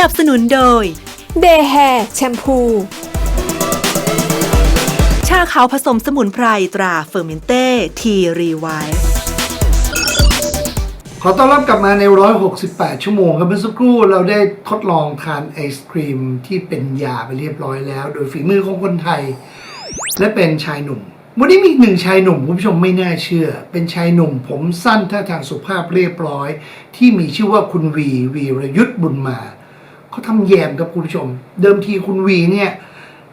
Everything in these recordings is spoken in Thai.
นับสนุนโดย เดย์แฮร์แชมพู ชาขาวผสมสมุนไพรตราเฟอร์เมนเต้ทีรีไวท์ขอต้อนรับกลับมาใน 168 ชั่วโมงครับเมื่อสักครู่เราได้ทดลองทานไอศครีมที่เป็นยาไปเรียบร้อยแล้ว โดยฝีมือของคนไทย และเป็นชายหนุ่ม วันนี้มีอีกหนึ่งชายหนุ่มคุณผู้ชมไม่น่าเชื่อ เป็นชายหนุ่มผมสั้นท่าทางสุภาพเรียบร้อย ที่มีชื่อว่าคุณวีวีรยุทธ์บุญมา เขาทำแยมครับคุณผู้ชม เดิมทีคุณวีเนี่ย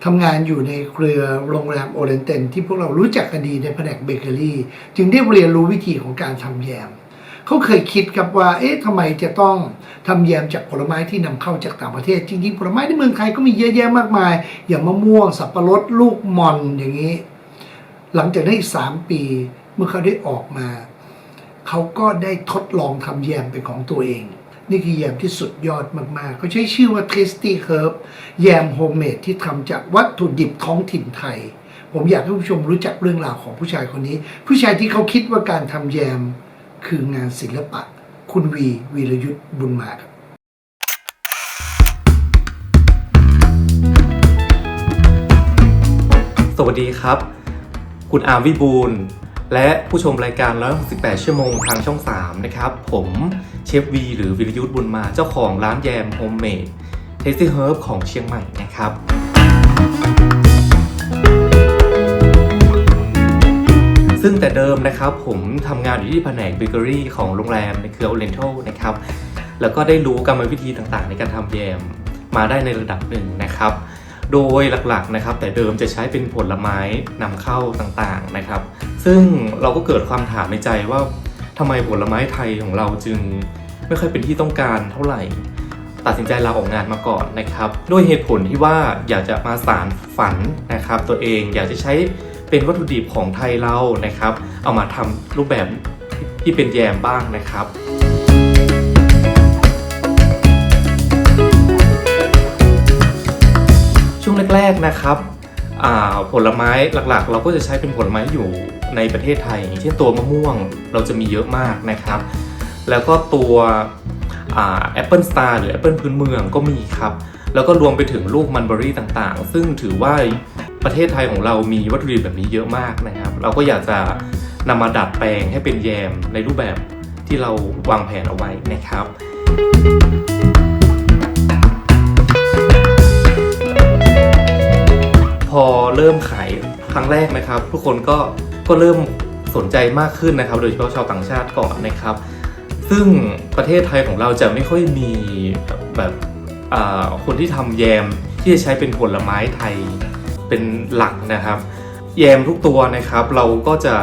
ทำงานอยู่ในเครือโรงแรมโอเรนเตนที่พวกเรารู้จักกันดีในแผนกเบเกอรี่จึงได้เรียนรู้วิธีของการทำแยมเขาเคยคิดครับว่า เอ๊ะทำไมจะต้องทำแยมจากผลไม้ที่นำเข้าจากต่างประเทศ จริงๆ ผลไม้ในเมืองไทยก็มีเยอะแยะมากมาย อย่างมะม่วง สับปะรด ลูกมอนอย่างนี้ หลังจากนั้สามปี เมื่อเขาได้ออกมา เขาก็ได้ทดลองทำแยมเป็นของตัวเอง นี่คือแยมที่สุดยอดมากๆ เขาใช้ชื่อว่า Tasty Herb แยมโฮมเมดที่ทำจากวัตถุดิบท้องถิ่นไทย ผมอยากให้ผู้ชมรู้จักเรื่องราวของผู้ชายคนนี้ ผู้ชายที่เขาคิดว่าการทำแยมคืองานศิลปะ คุณวีวีรยุทธ์บุญมาครับสวัสดีครับ คุณอาร์มวิบูล และผู้ชมรายการ 168 ชั่วโมงทางช่อง 3 นะครับ ผมเชฟวีหรือวิรยุทธ์บุญมาเจ้าของร้านแยมโฮมเมดเทสตี้เฮิร์บของเชียงใหม่นะครับซึ่งแต่เดิมนะครับผมทำงานอยู่ที่แผนกเบเกอรี่ของโรงแรมในเครือ Oriental นะครับ แล้วก็ได้รู้กรรมวิธีต่างๆ ในการทำแยมมาได้ในระดับหนึ่งนะครับ โดยหลักๆนะครับ แต่เดิมจะใช้เป็นผลไม้นำเข้าต่างๆนะครับ ซึ่งเราก็เกิดความถามในใจว่าทำไมผลไม้ไทยของเราจึงไม่ค่อยเป็นที่ต้องการเท่าไหร่ ตัดสินใจลาออกงานมาก่อนนะครับ ด้วยเหตุผลที่ว่าอยากจะมาสารฝันนะครับ ตัวเองอยากจะใช้เป็นวัตถุดิบของไทยเรานะครับ เอามาทำรูปแบบที่เป็นแยมบ้างนะครับ แรกๆนะครับผลไม้หลักๆ เราก็จะใช้เป็นผลไม้อยู่ในประเทศไทยอย่างเช่นตัวมะม่วงเราจะมีเยอะมากนะครับ แล้วก็ตัวแอปเปิลสตาร์หรือแอปเปิลพื้นเมืองก็มีครับ แล้วก็รวมไปถึงลูกมันเบอรี่ต่างๆ ซึ่งถือว่าประเทศไทยของเรามีวัตถุดิบแบบนี้เยอะมากนะครับ เราก็อยากจะนำมาดัดแปลงให้เป็นแยมในรูปแบบที่เราวางแผนเอาไว้นะครับ เริ่มขายครั้งแรกนะครับ ทุกคนก็ก็เริ่มสนใจมากขึ้นนะครับ โดยเฉพาะชาวต่างชาติก่อนนะครับ ซึ่งประเทศไทยของเราจะไม่ค่อยมีแบบคนที่ทำแยมที่จะใช้เป็นผลไม้ไทยเป็นหลักนะครับ แยมทุกตัวนะครับ เราก็จะ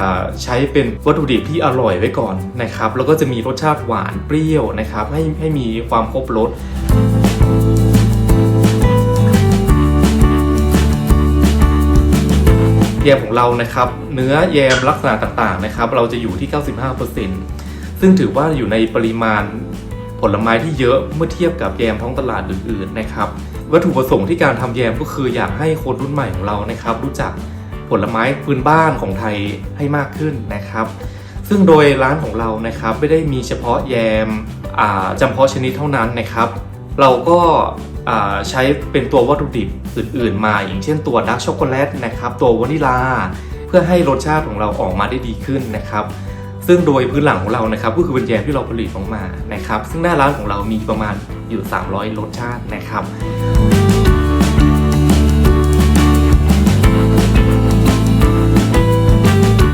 ใช้เป็นวัตถุดิบที่อร่อยไว้ก่อนนะครับ แล้วก็จะมีรสชาติหวานเปรี้ยวนะครับ ให้ให้มีความครบรส แยมของเรานะครับ เนื้อแยมลักษณะต่างๆนะครับ เราจะอยู่ที่ 95%ซึ่งถือว่าอยู่ในปริมาณผลไม้ที่เยอะเมื่อเทียบกับแยมท้องตลาดอื่นๆนะครับ วัตถุประสงค์ที่การทำแยมก็คืออยากให้คนรุ่นใหม่ของเรานะครับ รู้จักผลไม้พื้นบ้านของไทยให้มากขึ้นนะครับ ซึ่งโดยร้านของเรานะครับไม่ได้มีเฉพาะแยมจำเพาะชนิดเท่านั้นนะครับ เราก็ใช้เป็นตัววัตถุดิบอื่น ๆ มาอย่างเช่นตัวดาร์กช็อกโกแลตนะครับตัววานิลา เพื่อให้รสชาติของเราออกมาได้ดีขึ้นนะครับซึ่งโดยพื้นหลังของเรานะครับก็คือเป็นแยมที่เราผลิตออกมานะครับ ซึ่งหน้าร้านของเรามีประมาณอยู่ 300 รสชาตินะครับ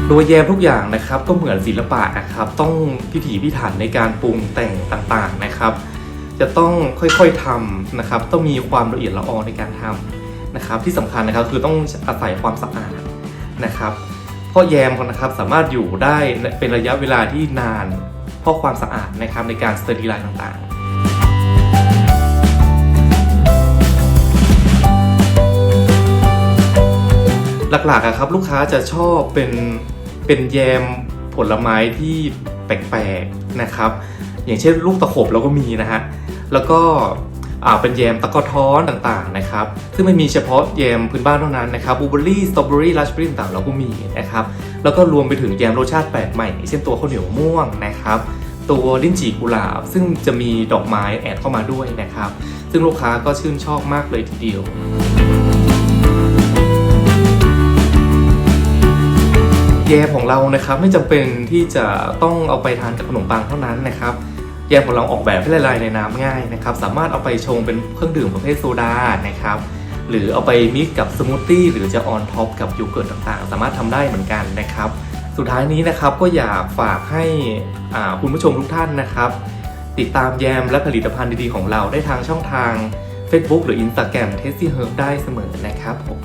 โดยแยมทุกอย่างนะครับก็เหมือนศิลปะนะครับต้องพิถีพิถันในการปรุงแต่งต่างๆนะครับ จะต้องค่อยๆทำนะครับ ต้องมีความละเอียดละออในการทำนะครับ ที่สำคัญนะครับคือต้องอาศัยความสะอาดนะครับเพราะแยมนะครับสามารถอยู่ได้เป็นระยะเวลาที่นาน เพราะความสะอาดนะครับในการสเตอริไลน์ต่างๆหลักๆอะครับลูกค้าจะชอบเป็นเป็นแยมผลไม้ที่แปลกๆนะครับ อย่างเช่นลูกตะขบเราก็มีนะฮะ แล้วก็อ่าเป็นแยมตะกอท้อนต่างๆนะครับ ซึ่งไม่มีเฉพาะแยมพื้นบ้านเท่านั้นนะครับบลูเบอร์รี่สตรอเบอรี่ราสเบอรี่ต่างๆเราก็มีนะครับ แล้วก็รวมไปถึงแยมรสชาติแปลกใหม่ เช่นตัวข้าวเหนียวมะม่วงนะครับ ตัวลิ้นจี่กุหลาบ ซึ่งจะมีดอกไม้แอดเข้ามาด้วยนะครับ ซึ่งลูกค้าก็ชื่นชอบมากเลยทีเดียวแยมของเรานะครับไม่จำเป็นที่จะต้องเอาไปทานกับขนมปังเท่านั้นนะครับ แยมของเราออกแบบให้ละลายในน้ำง่ายนะครับ สามารถเอาไปชงเป็นเครื่องดื่มประเภทโซดานะครับ หรือเอาไปมิกกับสมูทตี้หรือจะออนท็อปกับโยเกิร์ตต่างๆ สามารถทำได้เหมือนกันนะครับ สุดท้ายนี้นะครับก็อยากฝากให้อ่าคุณผู้ชมทุกท่านนะครับ ติดตามแยมและผลิตภัณฑ์ดีๆของเราได้ทางช่องทาง Facebook หรือ Instagram t a s t y Herb ได้เสมอนะครับผม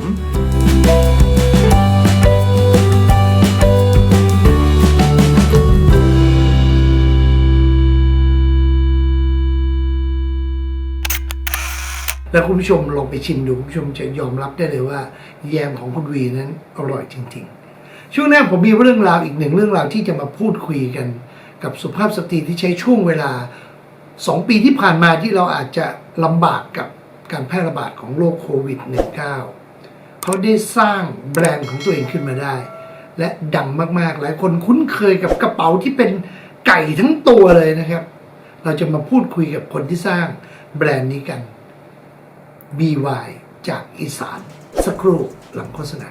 แล้วคุณผู้ชมลองไปชิมดูคุณผู้ชมจะยอมรับได้เลยว่า แยมของคุณวีนั้นอร่อยจริง ๆ ช่วงหน้าผมมีเรื่องราวอีกหนึ่งเรื่องราวที่จะมาพูดคุยกัน กับสุภาพสตรีที่ใช้ช่วงเวลาสองปีที่ผ่านมาที่เราอาจจะลำบากกับการแพร่ระบาดของโรคโควิด -19 เขาได้สร้างแบรนด์ของตัวเองขึ้นมาได้ และดังมากๆ หลายคนคุ้นเคยกับกระเป๋าที่เป็นไก่ทั้งตัวเลยนะครับ เราจะมาพูดคุยกับคนที่สร้างแบรนด์นี้กัน BY จากอีสาน สักครู่หลังโฆษณา